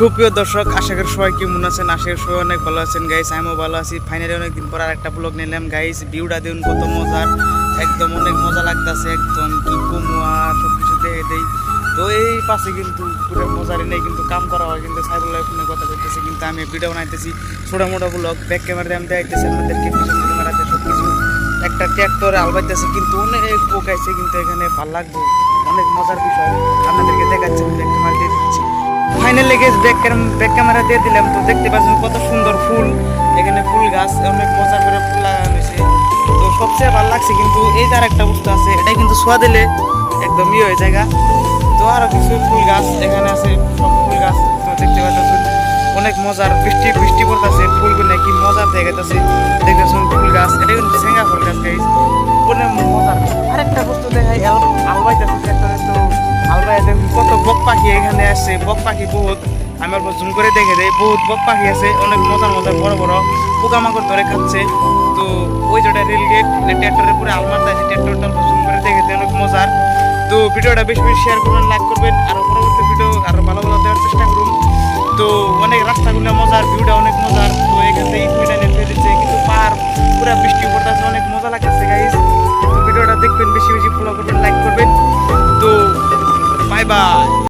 সুপ্রিয় দর্শক, আশা করি সবাই কেমন আছেন? আশা করি সবাই অনেক ভালো আছেন। গাইস আমিও ভালো আছি। ফাইনালি অনেকদিন পর আর একটা ব্লগ নিলাম। গাইস ভিউটা দেখুন কত মজার। একদম অনেক মজা লাগতাছে, একদম কি কমু আর সব কিছু দেখে দেই। তো এই পাশে কিন্তু পুরো মজারই নেই, কিন্তু কাম করা হয়, কিন্তু সাইবুল্লাহ ফোনে কথা বলতেছে, কিন্তু আমি ভিডিও বানাইতেছি ছোটো মোটো ব্লগ ব্যাক ক্যামেরা আমি দেখাইতেছি আপনাদেরকে, পিছন ক্যামেরাতে সব কিছু একটা ট্র্যাক্টরে আলবাইতেছে, কিন্তু অনেক পোকাইছে কিন্তু এখানে ভালো লাগবে। অনেক মজার বিষয়। গেছে ব্যাক ক্যামেরা দিয়ে দিলাম তো দেখতে পাচ্ছেন কত সুন্দর ফুল। এখানে ফুল গাছ, অনেক মজা করে ফুল লাগানো হয়েছে। তো সবচেয়ে ভালো লাগছে কিন্তু এই তার একটা বস্তু আছে এটা কিন্তু সোয়া দিলে একদম ইয়ে হয়ে জায়গা তো আরও কিছু ফুল গাছ এখানে আছে, সব ফুল গাছ দেখতে পাচ্ছেন। অনেক মজার বৃষ্টি বৃষ্টি পড়তেছে, ফুলগুলো কি মজার দেখাইতেছে। দেখতেছেন ফুল গাছ, এটা কিন্তু সেঙ্গা ফুল গাছ অনেক মজার। আরেকটা পাখি এখানে আসছে বক পাখি বহুত। আমি অল্প জুম করে দেখে দেয় বহুত বক পাখি আছে, অনেক মজার মজার, বড় বড় পোকামাকড় ধরে খাচ্ছে। তো ওই যেটা রেল গেট ট্র্যাক্টরের পুরো আলমারটা আছে, ট্র্যাক্টরটা অল্প জুম করে দেখে দেয় অনেক মজার। তো ভিডিওটা বেশি বেশি শেয়ার করবেন লাইক করবেন আরও পরবর্তী ভিডিও আরও ভালো ভালো দেওয়ার চেষ্টা করুন। তো অনেক রাস্তাগুলো মজার ভিউটা অনেক মজার। তো এখান থেকে ফেলেছে কিন্তু পাহাড়, পুরো বৃষ্টি পড়তেছে অনেক মজা লাগতেছে গাইজ তো ভিডিওটা দেখবেন, বেশি বেশি ফলো করবেন লাইক করবেন। তো বাই বাই